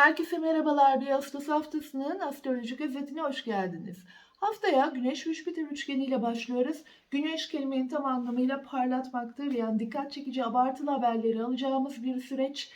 Herkese merhabalar. 1 Ağustos haftasının astrolojik özetine hoş geldiniz. Haftaya Güneş ve Jüpiter üçgeniyle başlıyoruz. Güneş kelimenin tam anlamıyla parlatmaktır. Yani dikkat çekici abartılı haberleri alacağımız bir süreç.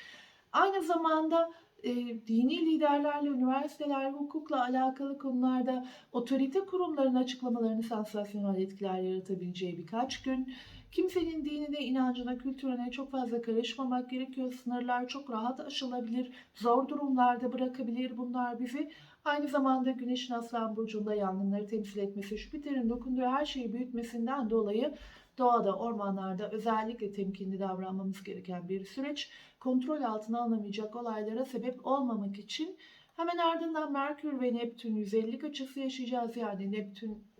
Aynı zamanda e, dini liderlerle, üniversiteler, hukukla alakalı konularda otorite kurumlarının açıklamalarını sansasyonel etkiler yaratabileceği birkaç gün. Kimsenin dinine, inancına, kültürüne çok fazla karışmamak gerekiyor. Sınırlar çok rahat aşılabilir. Zor durumlarda bırakabilir bunlar bizi. Aynı zamanda Güneş'in Aslan Burcu'nda yangınları temsil etmesi, Jüpiter'in dokunduğu her şeyi büyütmesinden dolayı doğada, ormanlarda özellikle temkinli davranmamız gereken bir süreç. Kontrol altına alınamayacak olaylara sebep olmamak için hemen ardından Merkür ve Neptün 150 açısı yaşayacağız. Yani Neptün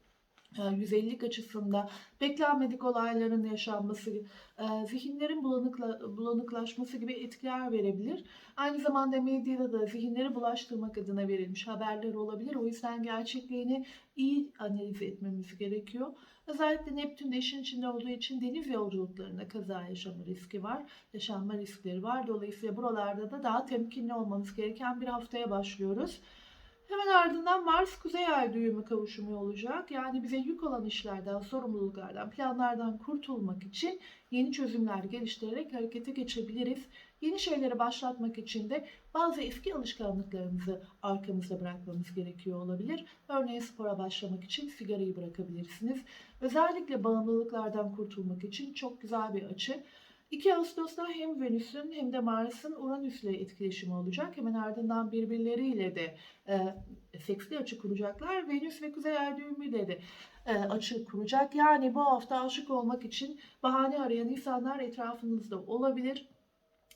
150 açısında beklenmedik olayların yaşanması, e, zihinlerin bulanıkla, bulanıklaşması gibi etkiler verebilir. Aynı zamanda medyada da zihinleri bulaştırmak adına verilmiş haberler olabilir. O yüzden gerçekliğini iyi analiz etmemiz gerekiyor. Özellikle Neptün de işin içinde olduğu için deniz yolculuklarında kaza yaşama riski var, yaşanma riskleri var. Dolayısıyla buralarda da daha temkinli olmamız gereken bir haftaya başlıyoruz. Hemen ardından Mars Kuzey Ay düğümü kavuşumu olacak. Yani bize yük olan işlerden, sorumluluklardan, planlardan kurtulmak için yeni çözümler geliştirerek harekete geçebiliriz. Yeni şeyleri başlatmak için de bazı eski alışkanlıklarımızı arkamızda bırakmamız gerekiyor olabilir. Örneğin spora başlamak için sigarayı bırakabilirsiniz. Özellikle bağımlılıklardan kurtulmak için çok güzel bir açı. 2 Ağustos'ta hem Venüs'ün hem de Mars'ın Uranüs'le etkileşimi olacak. Hemen ardından birbirleriyle de e, seksli açı kuracaklar. Venüs ve Kuzey Ay düğümüyle de e, açı kuracak. Yani bu hafta aşık olmak için bahane arayan insanlar etrafınızda olabilir.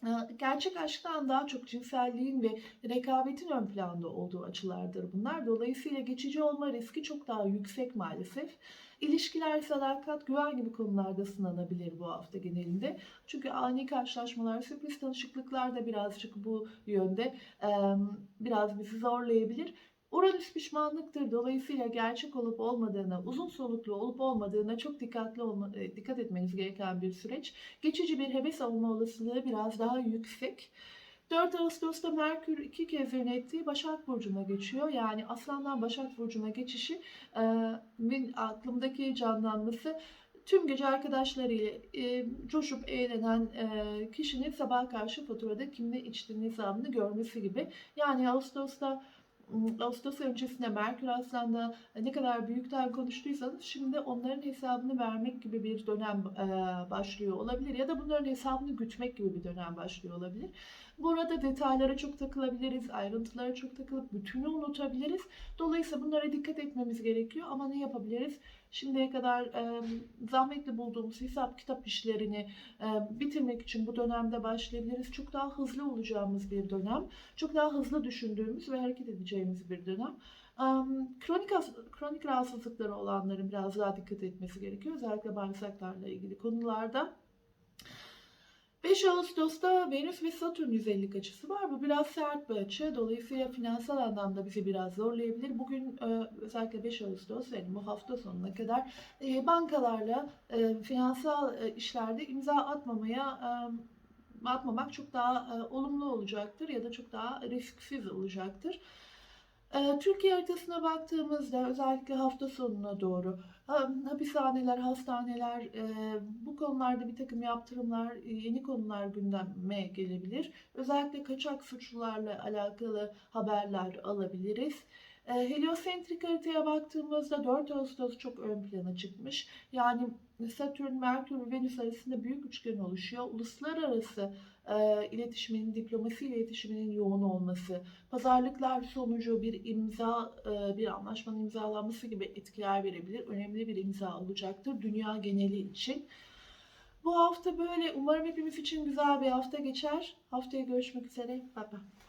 E, Gerçek aşktan daha çok cinselliğin ve rekabetin ön planda olduğu açılardır bunlar. Dolayısıyla geçici olma riski çok daha yüksek maalesef. İlişkiler, sadakat, güven gibi konularda sınanabilir bu hafta genelinde. Çünkü ani karşılaşmalar, sürpriz tanışıklıklar da birazcık bu yönde biraz bizi zorlayabilir. Uranüs pişmanlıktır. Dolayısıyla gerçek olup olmadığına, uzun soluklu olup olmadığına çok dikkatli olma, e, dikkat etmeniz gereken bir süreç. Geçici bir heves olma olasılığı biraz daha yüksek. 4 Ağustos'ta Merkür iki kez yönettiği Başak Burcu'na geçiyor. Yani Aslan'dan Başak Burcu'na geçişi e, aklımdaki canlanması tüm gece arkadaşlarıyla e, coşup eğlenen e, kişinin sabah karşı faturada kim ne içtiğini hesabını görmesi gibi. Yani Ağustos'ta Ağustos öncesinde Merkür Aslan'da ne kadar büyükten konuştuysanız şimdi onların hesabını vermek gibi bir dönem e, başlıyor olabilir ya da bunların hesabını gütmek gibi bir dönem başlıyor olabilir. Burada detaylara çok takılabiliriz, ayrıntılara çok takılıp bütünü unutabiliriz. Dolayısıyla bunlara dikkat etmemiz gerekiyor ama ne yapabiliriz? Şimdiye kadar e, zahmetli bulduğumuz hesap kitap işlerini e, bitirmek için bu dönemde başlayabiliriz. Çok daha hızlı olacağımız bir dönem. Çok daha hızlı düşündüğümüz ve hareket edeceğimiz bir dönem. Kronik, kronik rahatsızlıkları olanların biraz daha dikkat etmesi gerekiyor. Özellikle bağırsaklarla ilgili konularda. 5 Ağustos'ta Venüs ve Satürn 150 açısı var. Bu biraz sert bir açı. Dolayısıyla finansal anlamda bizi biraz zorlayabilir. Bugün e, özellikle 5 Ağustos yani bu hafta sonuna kadar e, bankalarla e, finansal işlerde imza atmamaya atmamak çok daha olumlu olacaktır ya da çok daha risksiz olacaktır. Türkiye haritasına baktığımızda özellikle hafta sonuna doğru hapishaneler, hastaneler bu konularda bir takım yaptırımlar, yeni konular gündeme gelebilir. Özellikle kaçak suçlularla alakalı haberler alabiliriz. Heliosentrik haritaya baktığımızda 4 Ağustos çok ön plana çıkmış. Yani Satürn, Merkür ve Venüs arasında büyük üçgen oluşuyor. Uluslararası e, iletişimin, diplomasi iletişiminin yoğun olması, pazarlıklar sonucu bir imza, e, bir anlaşmanın imzalanması gibi etkiler verebilir. Önemli bir imza olacaktır dünya geneli için. Bu hafta böyle. Umarım hepimiz için güzel bir hafta geçer. Haftaya görüşmek üzere. Bye bye.